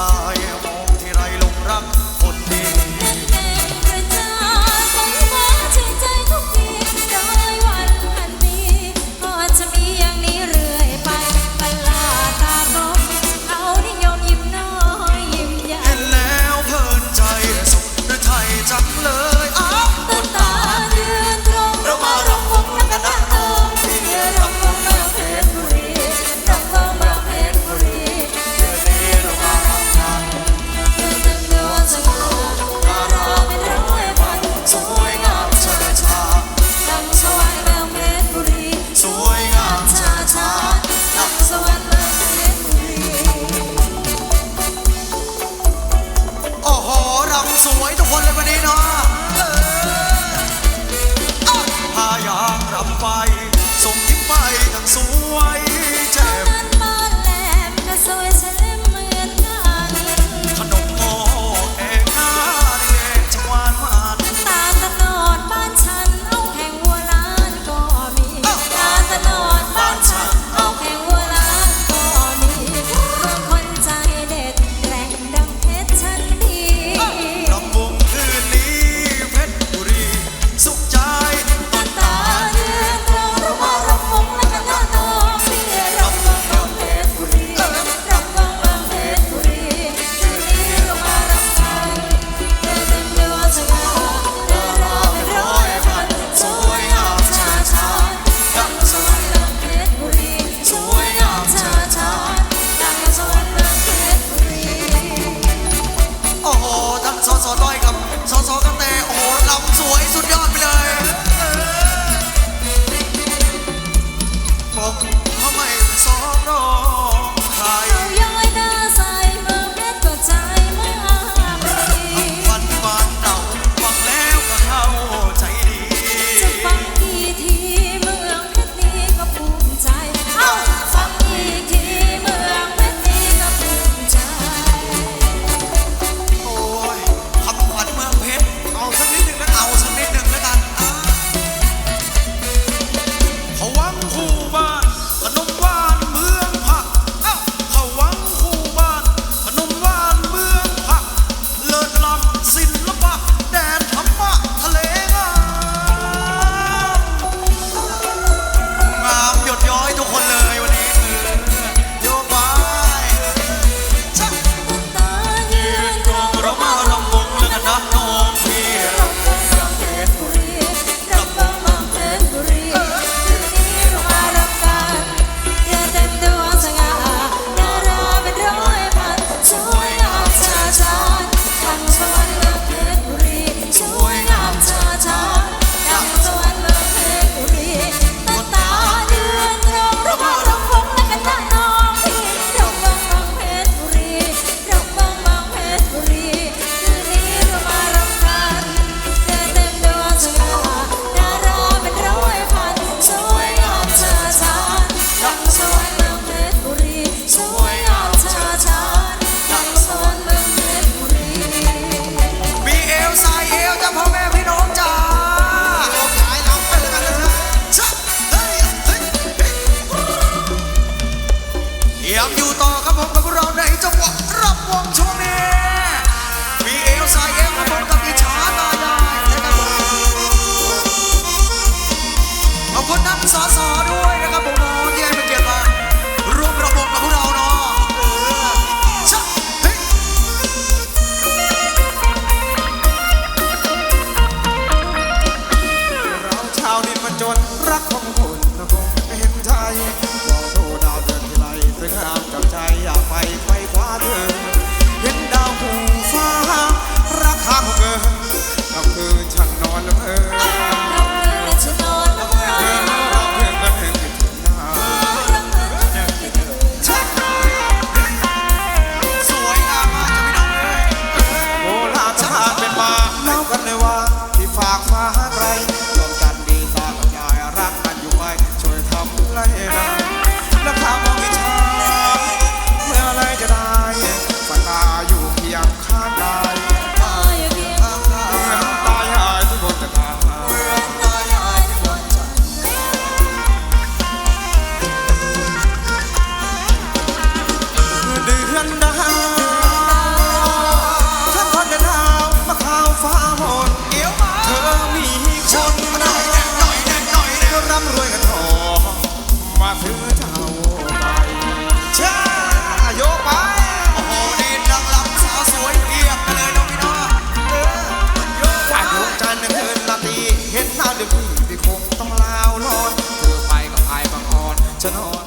God. ทุกคนเลยวันนี้เนาะ ยับอยู่ต่อครับผมกับเราในจังหวะรับวงช่วงนี้มีเอลสายเอลครับผมกับอิชาตายายนะครับผมขอบคุณท่าสอสอด้วยนะครับผมที่ให้เป็นเกียรติมาร่วมระบบกับพวกเราเนาะเราชาวดินมันจนรักของผม I am.